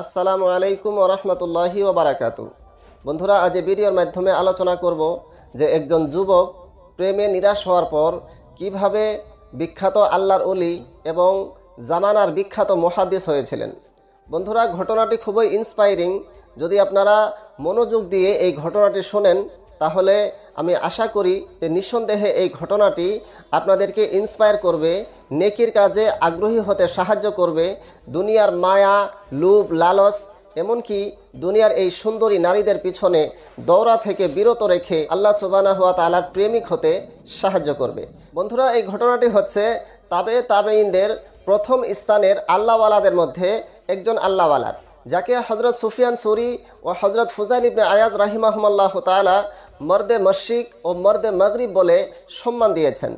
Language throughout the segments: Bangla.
আসসালামু আলাইকুম ওরহমতুল্লাহি ওবরাকাত বন্ধুরা, আজ ভিডিওর মাধ্যমে আলোচনা করব যে একজন যুবক প্রেমে নিরাশ হওয়ার পর কীভাবে বিখ্যাত আল্লাহর অলি এবং জামানার বিখ্যাত মহাদিস হয়েছিলেন। বন্ধুরা, ঘটনাটি খুবই ইন্সপায়ারিং যদি আপনারা মনোযোগ দিয়ে এই ঘটনাটি শোনেন তাহলে আমি আশা করি যে নিঃসন্দেহে এই ঘটনাটি আপনাদেরকে ইন্সপায়ার করবে, নেকির কাজে আগ্রহী হতে সাহায্য করবে, দুনিয়ার মায়া, লোভ, লালস, এমনকি দুনিয়ার এই সুন্দরী নারীদের পিছনে দৌড়া থেকে বিরত রেখে আল্লাহ সুবানা হুয়া তালার প্রেমিক হতে সাহায্য করবে। বন্ধুরা, এই ঘটনাটি হচ্ছে তাবে তাবেইনদের প্রথম স্থানের আল্লাহওয়ালাদের মধ্যে একজন আল্লাহওয়ালার। যাকে হজরত সুফিয়ান সুরি ও হজরত ফুজাইল ইবনে আয়াজ রাহিমাহমাল্লাহ তালা মর্দে মশিক ও মর্দে মগরিব বলে সম্মান দিয়েছেন।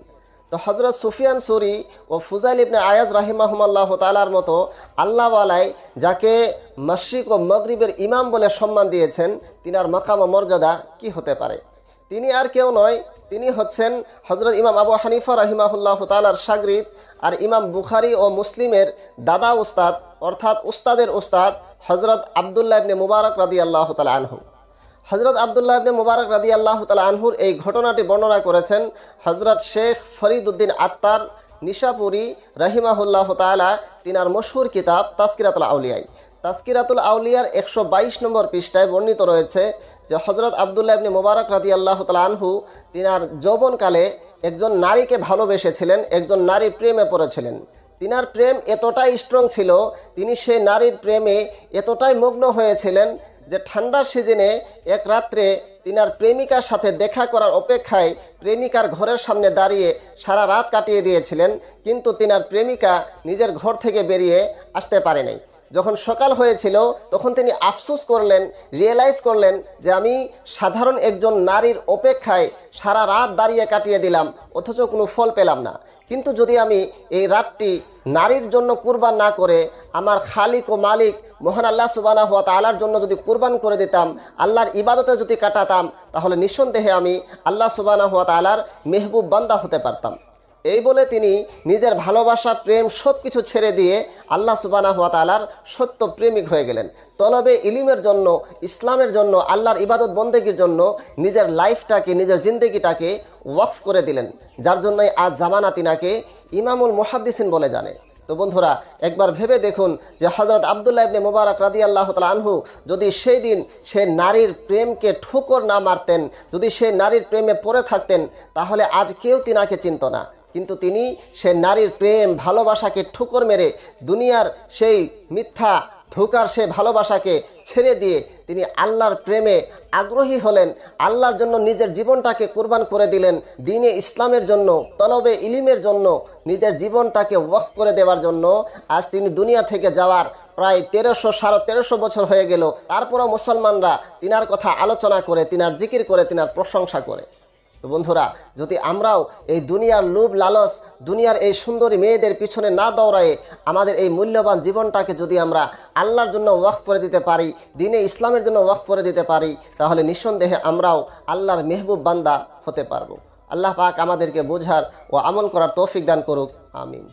তো হজরত সুফিয়ান সুরি ও ফুজাইল ইবনে আয়াজ রাহিমাহমাল্লাহ তালার মতো আল্লাহওয়ালাই যাকে মশিক ও মগরিবের ইমাম বলে সম্মান দিয়েছেন, তিনার মাকাম ও মর্যাদা কি হতে পারে? তিনি আর কেউ নয়, তিনি হচ্ছেন হজরত ইমাম আবু হানিফা রাহিমাহুল্লাহ তালার সাগরিদ আর ইমাম বুখারি ও মুসলিমের দাদা উস্তাদ, অর্থাৎ উস্তাদের উস্তাদ হজরত আবদুল্লাহ ইবনে মুবারক রাদি আল্লাহ তালা আনহু। হজরত আবদুল্লাহ ইবনে মুবারক রাদি আল্লাহ তালা আনহুর এই ঘটনাটি বর্ণনা করেছেন হজরত শেখ ফরিদ উদ্দিন আত্মার নিশাপুরি রাহিমাহুল্লাহ তালা তিনার মশহুর কিতাব তাস্কিরাতুল আউলিয়াই। তাস্কিরাতুল আউলিয়ার একশো বাইশ নম্বর পৃষ্ঠায় বর্ণিত রয়েছে যে হজরত আবদুল্লাহ ইবনে মুবারক রাজি আল্লাহ তালা আনহু তিনার যৌবনকালে একজন নারীকে ভালোবেসেছিলেন, একজন নারীর প্রেমে পড়েছিলেন। তিনার প্রেম এতটাই স্ট্রং ছিল, তিনি সে নারীর প্রেমে এতটাই মগ্ন হয়েছিলেন যে ঠান্ডার সিজনে এক রাত্রে তিনার প্রেমিকার সাথে দেখা করার অপেক্ষায় প্রেমিকার ঘরের সামনে দাঁড়িয়ে সারা রাত কাটিয়ে দিয়েছিলেন, কিন্তু তিনার প্রেমিকা নিজের ঘর থেকে বেরিয়ে আসতে পারে নাই যখন সকাল হয়েছিল, তখন তিনি আফসোস করলেন রিয়েলাইজ করলেন যে আমি সাধারণ একজন নারীর অপেক্ষায় সারা রাত দাঁড়িয়ে কাটিয়ে দিলাম, অথচ কোনো ফল পেলাম না। কিন্তু যদি আমি এই রাতটি নারীর জন্য কুরবান না করে, আমার খালিক ও মালিক, মহান আল্লাহ সুবানা হওয়া তালার জন্য যদি কুরবান করে দিতাম, আল্লাহর ইবাদতে যদি কাটাতাম, তাহলে নিঃসন্দেহে আমি আল্লাহ সুবানা হওয়া তালার মেহবুব বান্দা হতে পারতাম। এই বলে তিনি নিজের ভালোবাসা, প্রেম সব কিছু ছেড়ে দিয়ে আল্লাহ সুবানা হাত তালার সত্য প্রেমিক হয়ে গেলেন। তলবে ইলিমের জন্য, ইসলামের জন্য, আল্লাহর ইবাদত বন্দেগীর জন্য নিজের লাইফটাকে, নিজের জিন্দগিটাকে ওয়াকফ করে দিলেন। যার জন্যই আজ জামানা তিনাকে ইমামুল মুহাদ্দিসিন বলে জানে। তো বন্ধুরা, একবার ভেবে দেখুন যে হজরত আবদুল্লাহ ইবনে মুবারক রাদি আল্লাহ তালা আনহু যদি সেই দিন সে নারীর প্রেমকে ঠুকর না মারতেন, যদি সে নারীর প্রেমে পড়ে থাকতেন, তাহলে আজ কেউ তিনাকে চিনত না। কিন্তু তিনি সে নারীর প্রেম, ভালোবাসাকে ঠুকর মেরে দুনিয়ার সেই মিথ্যা ধোকার সে ভালোবাসাকে ছেড়ে দিয়ে তিনি আল্লাহর প্রেমে আগ্রহী হলেন, আল্লাহর জন্য নিজের জীবনটাকে কোরবান করে দিলেন, দিনে ইসলামের জন্য, তলবে ইলিমের জন্য, নিজের জীবনটাকে ওয়াক করে দেওয়ার জন্য। আজ তিনি দুনিয়া থেকে যাওয়ার প্রায় তেরোশো, সাড়ে তেরোশো বছর হয়ে গেল। তারপরও মুসলমানরা তিনার কথা আলোচনা করে, তিনার জিকির করে, তিনার প্রশংসা করে। তো বন্ধুরা, যদি আমরাও এই দুনিয়ার লোভ, লালস, দুনিয়ার এই সুন্দরী মেয়েদের পিছনে না দৌড়ায়ে আমাদের এই মূল্যবান জীবনটাকে যদি আমরা আল্লাহর জন্য ওয়াক করে দিতে পারি, দিনে ইসলামের জন্য ওয়াক করে দিতে পারি, তাহলে নিঃসন্দেহে আমরাও আল্লাহর মেহবুব বান্দা হতে পারব। আল্লাহ পাক আমাদেরকে বোঝার ও আমল করার তৌফিক দান করুক। আমিন।